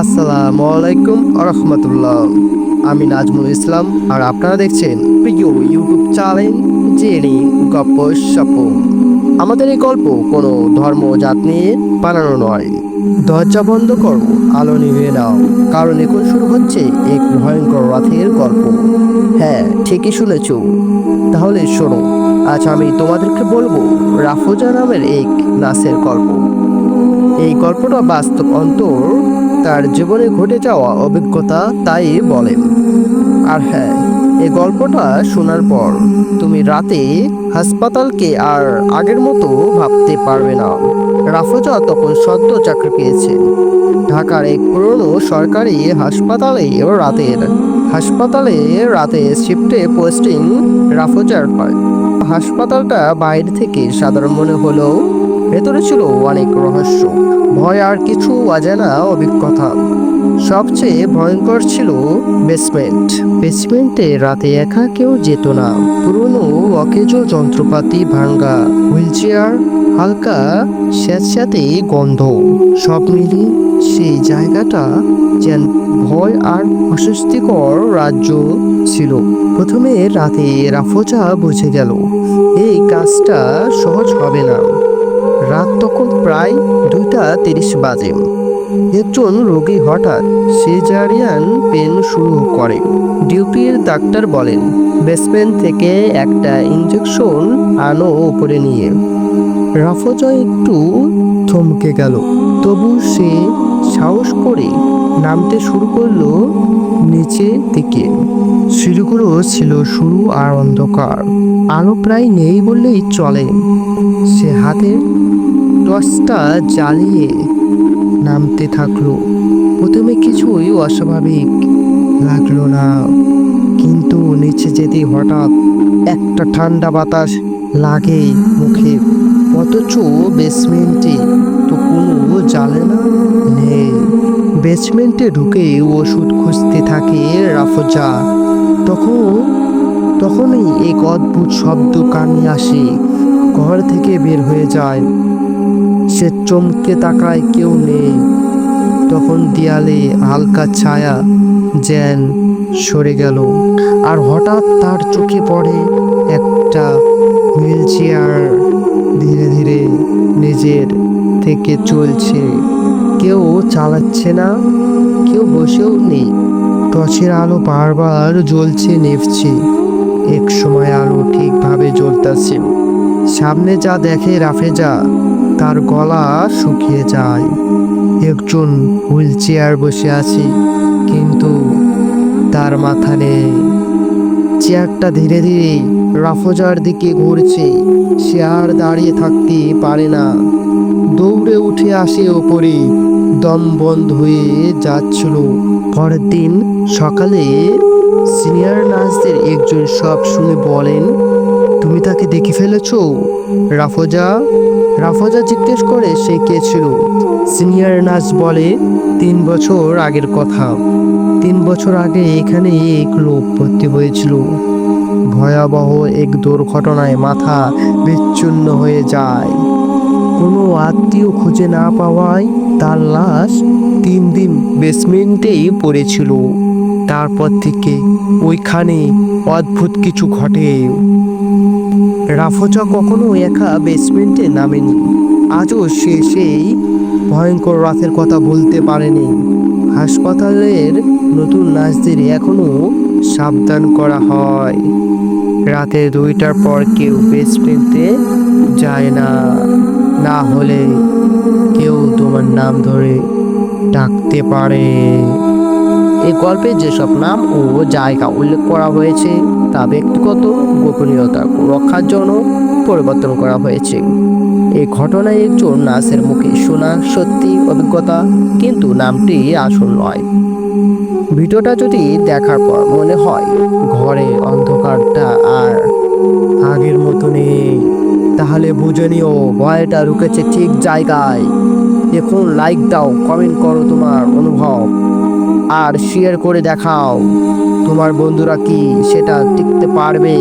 আসসালামু আলাইকুম রহমতুল্লাহ আমি নাজমুল ইসলাম, আর আপনারা দেখছেন প্রিয় ইউটিউব চ্যানেল জেনে গপ্প সপ আমাদের এই গল্প কোনো ধর্ম জাত নিয়ে বানানো নয়। দরজা বন্ধ করো, আলো নিভিয়ে নাও, কারণ এখন শুরু হচ্ছে এক ভয়ঙ্কর রাতের গল্প। হ্যাঁ ঠিকই শুনেছ। তাহলে শোনো, আজ আমি তোমাদেরকে বলব রাফোজা নামের এক নাসের গল্প। এই গল্পটা বাস্তব অন্তর তার জীবনে ঘটে যাওয়া অভিজ্ঞতা তাই বলেন আর হ্যাঁ এই গল্পটা শোনার পর তুমি রাতে হাসপাতালকে আর আগের মতো ভাবতে পারবে না। রাফোজা তখন সদ্য চাকরি পেয়েছে। ঢাকার এক পুরনো সরকারি হাসপাতালে রাতের, হাসপাতালে রাতে শিফটে পোস্টিং রাফোজার হয়। হাসপাতালটা বাইরে থেকে সাধারণ মনে হলেও ভেতরে ছিল অনেক রহস্য। ভয় আর কিছু অজানা অভিজ্ঞতা। সবচেয়ে ভয়ঙ্কর ছিল বেসমেন্ট বেসমেন্টে রাতে একা কেউ যেত না। পুরনো অকেজো যন্ত্রপাতি ভাঙ্গা হুইল চেয়ার হালকা স্যাঁতস্যাঁতে গন্ধ। সব মিলিয়ে সেই জায়গাটা যেন ভয় আর অস্বস্তিকর রাজ্য ছিল। প্রথমে রাতে রাফোজা বুঝে গেল, এই কাজটা সহজ হবে না। রাত তখন প্রায় দুইটা তিরিশ বাজে। একজন রোগী হঠাৎ সিজারিয়ান পেন শুরু করে। ডিউটির ডাক্তার বলেন বেসমেন্ট থেকে একটা ইঞ্জেকশন আনো উপরে নিয়ে। রাফজয় একটু থমকে গেল, তবু সে সাহস করে নামতে শুরু করল নিচে দিকে। সিঁড়িগুলো ছিল সরু আর অন্ধকার। আলো প্রায় নেই বললেই চলে। সে হাতের টর্চটা জ্বালিয়ে নামতে থাকল। প্রথমে কিছুই অস্বাভাবিক লাগল না। কিন্তু নিচে যেতে হঠাৎ একটা ঠান্ডা বাতাস লাগে মুখে। অথচ বেসমেন্টে তো কোনো জ্বালানা নেই বেসমেন্টে ঢুকে ওষুধ খুঁজতে থাকে রাফজা। তখন তখনই এক অদ্ভুত শব্দ কানে আসে। ঘর থেকে বের হয়ে যায়। সে চমকে তাকায় কেউ নেই। তখন দেয়ালে হালকা ছায়া জ্যান সরে গেল। আর হঠাৎ তার চোখে পড়ে একটা হুইল চেয়ার। ধীরে ধীরে নিজের থেকে চলছে। কেউ চালাচ্ছে না, কেউ বসেও নেই। টর্চের আলো বারবার জ্বলছে, নেভছে। এক সময় আলো ঠিকভাবে জ্বলতেছে। সামনে যা দেখে রাফেজা, তার গলা শুকিয়ে যায়। একজন হুইল চেয়ার বসে আছে, কিন্তু তার মাথা নেই। চেয়ারটা ধীরে ধীরে রাফজার দিকে ঘুরছে। সে আর দাঁড়িয়ে থাকতে পারে না। দৌড়ে উঠে আসে ওপরে। দম বন্ধ হয়ে যাচ্ছিল। পরের দিন সকালে সিনিয়র নার্সদের একজন সব শুনে বলেন, তুমি তাকে দেখে ফেলেছ? রাফজা রাফজা জিজ্ঞেস করে সে কে ছিল। সিনিয়র নার্স বলে, তিন বছর আগের কথা। তিন বছর আগে এখানে এক লোক ভর্তি হয়েছিল। ভয়াবহ এক দুর্ঘটনায় মাথা বিচ্ছিন্ন হয়ে যায়। কোনো আত্মীয় খুঁজে না পাওয়ায় তার লাশ তিন দিন বেসমেন্টেই পড়েছিল। তারপর থেকে ওইখানে অদ্ভুত কিছু ঘটে। রাফজা কখনো একা বেসমেন্টে নামেনি। আজও সে সেই ভয়ঙ্কর রাতের কথা বলতে পারেনি। হাসপাতালের নতুন নার্সদের এখনও সাবধান করা হয়। রাতে দুইটার পর কেউ বেসমেন্টে যায় না। না হলে কেউ তোমার নাম ধরে ডাকতে পারে। এই গল্পে যেসব নাম ও জায়গা উল্লেখ করা হয়েছে, তা ব্যক্তিগত গোপনীয়তা রক্ষার জন্য পরিবর্তন করা হয়েছে। এই ঘটনায় একজন নার্সের মুখে শোনা সত্যি অভিজ্ঞতা, কিন্তু নামটি আসল নয়। ভিডিওটা যদি দেখার পর মনে হয়, ঘরে অন্ধকারটা আর আগের মতো নেই তাহলে বুঝে নিও, ভয়টা রুকেছে ঠিক জায়গায়। দেখুন লাইক দাও কমেন্ট করো তোমার অনুভব। আর শেয়ার করে দেখাও, তোমার বন্ধুরা কি সেটা টিকতে পারবে?